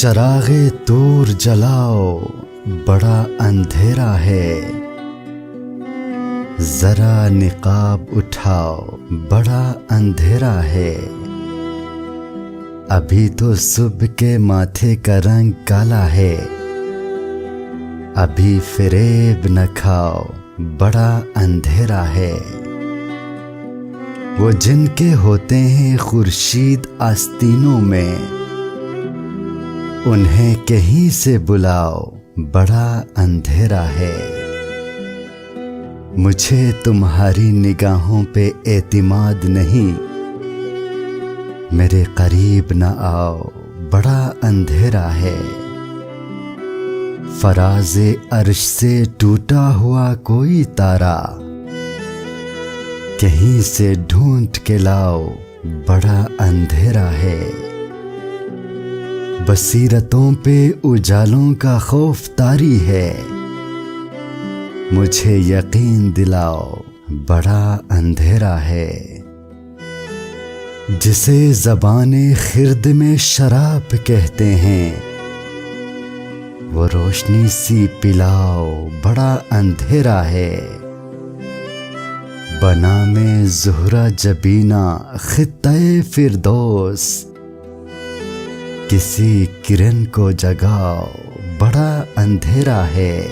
चरागे दूर जलाओ, बड़ा अंधेरा है। जरा निकाब उठाओ, बड़ा अंधेरा है। अभी तो सुबह के माथे का रंग काला है। अभी फिरेब न खाओ, बड़ा अंधेरा है। वो जिनके होते हैं खुर्शीद आस्तीनों में उन्हें कहीं से बुलाओ, बड़ा अंधेरा है। मुझे तुम्हारी निगाहों पे एतमाद नहीं। मेरे करीब न आओ, बड़ा अंधेरा है। फराज अर्श से टूटा हुआ कोई तारा। कहीं से ढूंढ के लाओ, बड़ा अंधेरा है। बसीरतों पे उजालों का खौफ तारी है। मुझे यकीन दिलाओ, बड़ा अंधेरा है। जिसे जबाने खिरद में शराब कहते हैं। वो रोशनी सी पिलाओ, बड़ा अंधेरा है। बना में जुहरा जबीना खितए फिरदौस। किसी किरण को जगाओ। बड़ा अंधेरा है।